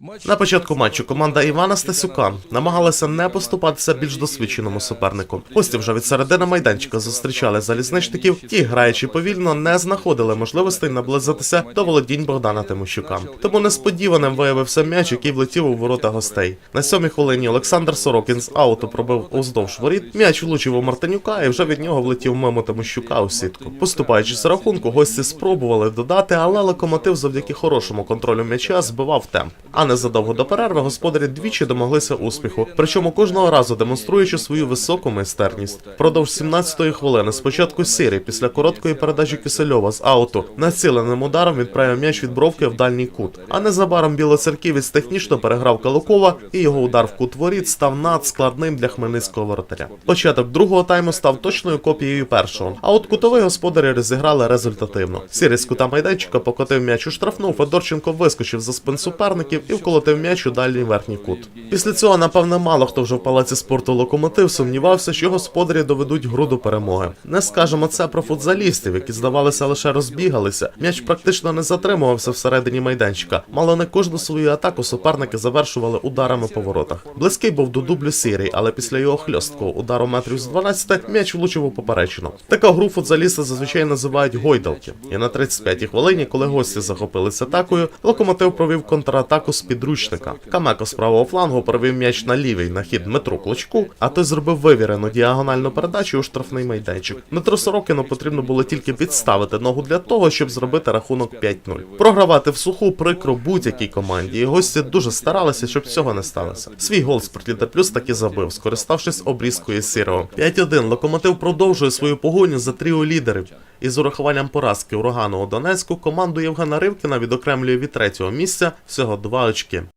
На початку матчу команда Івана Стасюка намагалася не поступатися більш досвідченому супернику. Гості вже від середини майданчика зустрічали залізничників, ті, граючи повільно, не знаходили можливостей наблизитися до володінь Богдана Тимощука. Тому несподіваним виявився м'яч, який влетів у ворота гостей. На сьомій хвилині Олександр Сорокін з ауту пробив уздовж воріт. М'яч влучив у Мартинюка, і вже від нього влетів мимо Тимощука у сітку. Поступаючи з рахунку, гості спробували додати, але локомотив завдяки хорошому контролю м'яча збивав темп. А незадовго до перерви господарі двічі домоглися успіху, причому кожного разу демонструючи свою високу майстерність. Продовж 17-ї хвилини спочатку Сірі після короткої передачі Кисельова з ауту націленим ударом відправив м'яч від бровки в дальній кут. А незабаром білоцерківець технічно переграв Калукова, і його удар в кут воріт став надскладним для хмельницького воротаря. Початок другого тайму став точною копією першого. А от кутовий господарі розіграли результативно. Сірі з кута майданчика покотив м'яч у штрафну. Федорченко вискочив за спин суперників і вколотив м'яч у дальній верхній кут. Після цього, напевне, мало хто вже в палаці спорту локомотив сумнівався, що господарі доведуть гру до перемоги. Не скажемо це про футзалістів, які здавалося лише розбігалися. М'яч практично не затримувався всередині майданчика. Мало не кожну свою атаку суперники завершували ударами по воротах. Близький був до дублю Сірій, але після його хльосткого удару метрів з 12 м'яч влучив у поперечину. Така гру футзалісти зазвичай називають гойдалки. І на 35-й хвилині, коли гості захопилися атакою, локомотив провів контратаку з підручника. Камеко з правого флангу провів м'яч на лівий на хід Дмитру Клочку, а той зробив вивірену діагональну передачу у штрафний майданчик. Дмитру Сорокіну потрібно було тільки підставити ногу для того, щоб зробити рахунок 5-0. Програвати в суху прикро будь-якій команді, і гості дуже старалися, щоб цього не сталося. Свій гол Спортліда Плюс таки забив, скориставшись обрізкою Сірого. 5-1 локомотив продовжує свою погоню за тріо лідерів. І з урахуванням поразки урагану у Донецьку команду Євгена Ривкіна відокремлює від третього місця всього два очки галочки.